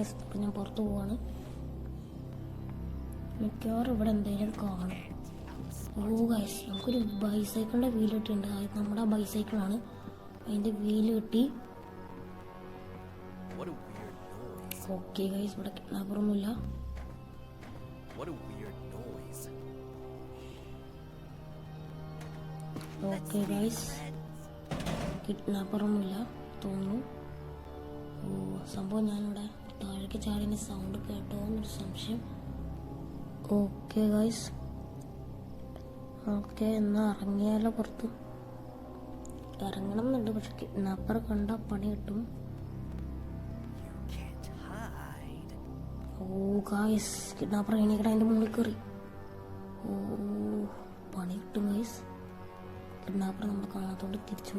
Guys അപ്പം ഞാൻ പുറത്ത് പോവാണ്. മിക്കവാറും ഇവിടെ എന്തെങ്കിലും കാണും ഓ ഗൈസ് നമുക്കൊരു ബൈസൈക്കിളിന്റെ വീൽ കിട്ടിയിട്ടുണ്ട്. അത് നമ്മുടെ ബൈസൈക്കിളാണ് അതിന്റെ വീൽ കിട്ടി. ഓക്കെ ഗൈസ് ഇവിടെ കിഡ്നാപ്പറൊന്നുമില്ല. ഓക്കെ ഗൈസ് കിഡ്നാപ്പറൊന്നുമില്ല തോന്നുന്നു. ഓ സംഭവം ഞാനിവിടെ താഴേക്ക് ചാടിന്റെ സൗണ്ട് കേട്ടോ എന്നൊരു സംശയം. ഓക്കെ ഗൈസ് ഓക്കെ എന്നാൽ ഇറങ്ങിയാലോ പുറത്ത്? ഇറങ്ങണം എന്നുണ്ട് പക്ഷെ കിഡ്നാപ്പർ കണ്ട പണി കിട്ടും. ഓ ഗായ്സ് കിഡ്നാപ്പർ എണീക്കട അതിന്റെ മുകളിൽ കയറി ഓ പണി കിട്ടും ഗൈസ് കിഡ്നാപ്പർ നമ്മൾ കാണാത്തോണ്ട് തിരിച്ചു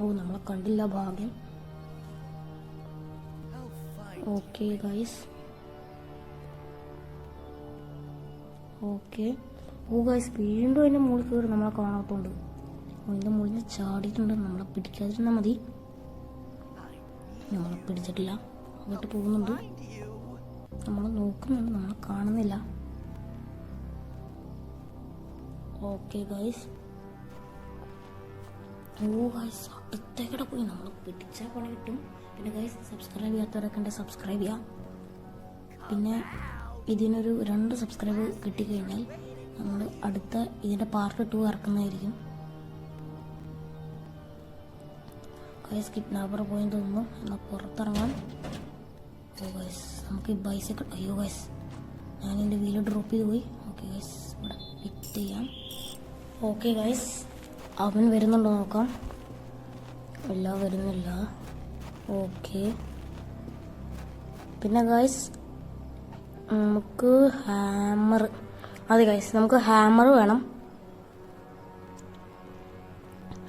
ഓ നമ്മൾ കണ്ടില്ല ഭാഗ്യം. ഓക്കെ ഗൈസ് ഓക്കെ ഓ ഗൈസ് വീണ്ടും അതിന്റെ മുകളിൽ കയറി നമ്മളെ കാണാത്തോണ്ട്. അതിന്റെ മുകളിൽ നിന്ന് ചാടിയിട്ടുണ്ട്. നമ്മളെ പിടിക്കാതിരുന്നാൽ മതി. നമ്മളെ പിടിച്ചിട്ടില്ല. അങ്ങോട്ട് പോകുന്നുണ്ട്. നമ്മൾ നോക്കുന്നുണ്ട്. നമ്മളെ കാണുന്നില്ല. ഓക്കെ ഗൈസ് ഓ ഗൈസ് അടുത്തേക്കടെ പോയി. നമ്മൾ പിടിച്ചാൽ പണി കിട്ടും. പിന്നെ ഗൈസ് സബ്സ്ക്രൈബ് ചെയ്യാത്തവരൊക്കെ ഉണ്ട് സബ്സ്ക്രൈബ് ചെയ്യാം. പിന്നെ ഇതിനൊരു രണ്ട് സബ്സ്ക്രൈബ് കിട്ടിക്കഴിഞ്ഞാൽ നമ്മൾ അടുത്ത ഇതിന്റെ പാർട്ട് ടു ഇറക്കുന്നതായിരിക്കും. ഗൈസ് കിഡ്നാപ്പർ പോയെന്ന് തോന്നുന്നു. എന്നാൽ പുറത്തിറങ്ങാൻ ഓ ഗൈസ് നമുക്ക് ഈ ബൈസൈക്കിൾ അയ്യോ ഗൈസ് ഞാൻ എന്റെ വീൽ ഡ്രോപ്പ് ചെയ്ത് പോയി. ഓക്കെ ഗൈസ് ഇവിടെ ഫിറ്റ് ചെയ്യാം. ഓക്കെ ഗൈസ് അവൻ വരുന്നുണ്ടോ നോക്കാം. ഇല്ല വരുന്നില്ല. ഓക്കെ പിന്നെ ഗൈസ് നമുക്ക് ഹാമർ അതെ ഗൈസ് നമുക്ക് ഹാമർ വേണം.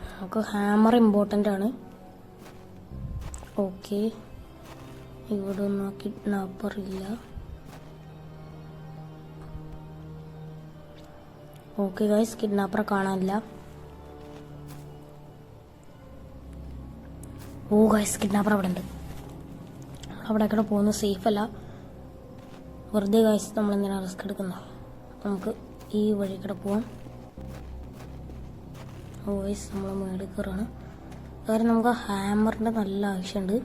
നമുക്ക് ഹാമർ ഇമ്പോർട്ടന്റ് ആണ്. ഓക്കെ ഇവിടെ ഒന്നും കിഡ്നാപ്പർ ഇല്ല. ഓക്കെ ഗൈസ് കിഡ്നാപ്പറെ കാണാനില്ല. ഓ ഗൈസ് കിഡ്നാപ്പർ അവിടെ ഉണ്ട്. അവിടെ കൂടെ പോകുന്നത് സേഫ് അല്ല. വെറുതെ ഗൈസ് നമ്മൾ എന്തിനാ റിസ്ക് എടുക്കുന്നത് നമുക്ക് ഈ വഴി കൂടെ പോവാം. ഓ ഗൈസ് നമ്മൾ മേടി കയറാണ് കാരണം നമുക്ക് ഹാമറിന്റെ നല്ല ആവശ്യമുണ്ട്.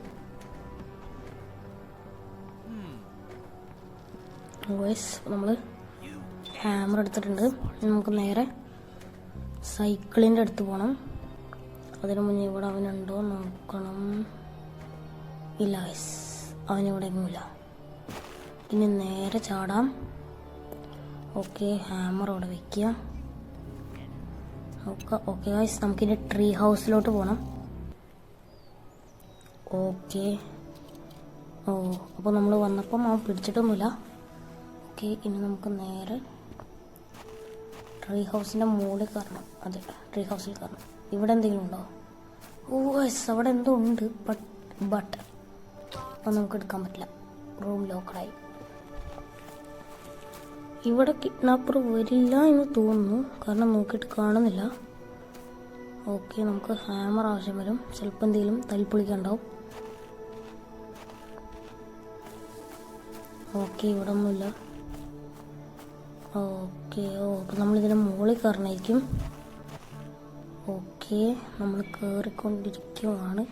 വോയിസ് നമ്മൾ ഹാമർ എടുത്തിട്ടുണ്ട്. നമുക്ക് നേരെ സൈക്കിളിന്റെ അടുത്ത് പോകണം അതിനു മുന്നേ ഇവിടെ അവനുണ്ടോ നോക്കണം. ഇല്ല വയസ് അവനിവിടെ എങ്ങുമില്ല ഇനി നേരെ ചാടാം. ഓക്കെ ഹാമർ അവിടെ വെക്കുക. ഓക്കെ ഓക്കെ വയസ് നമുക്കിനി ട്രീ ഹൗസിലോട്ട് പോകണം ഓക്കെ ഓ അപ്പോൾ നമ്മൾ വന്നപ്പം അവൻ പിടിച്ചിട്ടൊന്നുമില്ല. ഓക്കെ ഇനി നമുക്ക് നേരെ ട്രീ ഹൗസിന്റെ മുകളിൽ കയറണം. അതെ ട്രീ ഹൗസിൽ കയറണം. ഇവിടെ എന്തെങ്കിലും ഉണ്ടോ? ഓ എസ് അവിടെ എന്തോ ഉണ്ട് ബട്ട് ബട്ട് അപ്പം നമുക്ക് എടുക്കാൻ പറ്റില്ല. റൂം ലോക്കറായി ഇവിടെ കിഡ്നാപ്പർ വരില്ല എന്ന് തോന്നുന്നു. കാരണം നോക്കിയിട്ട് കാണുന്നില്ല. ഓക്കെ നമുക്ക് ഹാമർ ആവശ്യം വരും. ചിലപ്പോൾ എന്തെങ്കിലും തല്ലിപ്പൊളിക്കുണ്ടാവും ഓക്കെ ഇവിടെ ഒന്നുമില്ല. ഓക്കെ ഓ അപ്പം നമ്മളിതിൻ്റെ മുകളിൽ കയറണമായിരിക്കും ഓക്കെ നമ്മൾ കയറിക്കൊണ്ടിരിക്കുവാണ്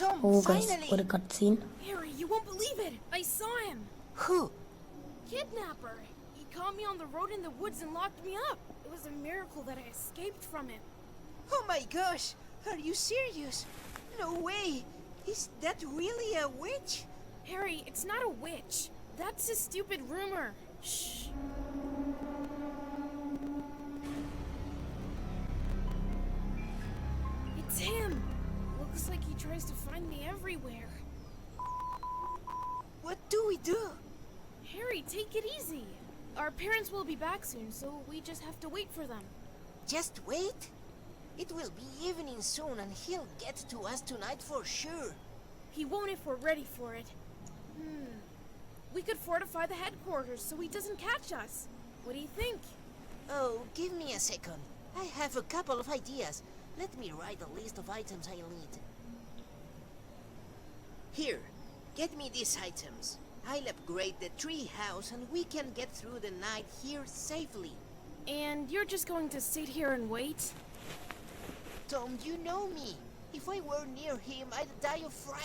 Tom, ഓ ഗൈസ് finally! ഒരു cut scene Harry, you won't believe it! I saw him! Who? Kidnapper! He caught me on the road in the woods and locked me up. It was a miracle that I escaped from him. Oh my gosh! Are you serious? No way! Is that really a witch? Harry, it's not a witch. That's a stupid rumor. Shh. Tries to find me everywhere. What do we do? Harry, take it easy. Our parents will be back soon, so we just have to wait for them. Just wait? It will be evening soon and he'll get to us tonight for sure. He won't if we're ready for it. Hmm. We could fortify the headquarters so he doesn't catch us. What do you think? Oh, give me a second. I have a couple of ideas. Let me write a list of items I'll need. Here, get me these items. I'll upgrade the tree house and we can get through the night here safely. And you're just going to sit here and wait? Tom, you know me. If I were near him, I'd die of fright.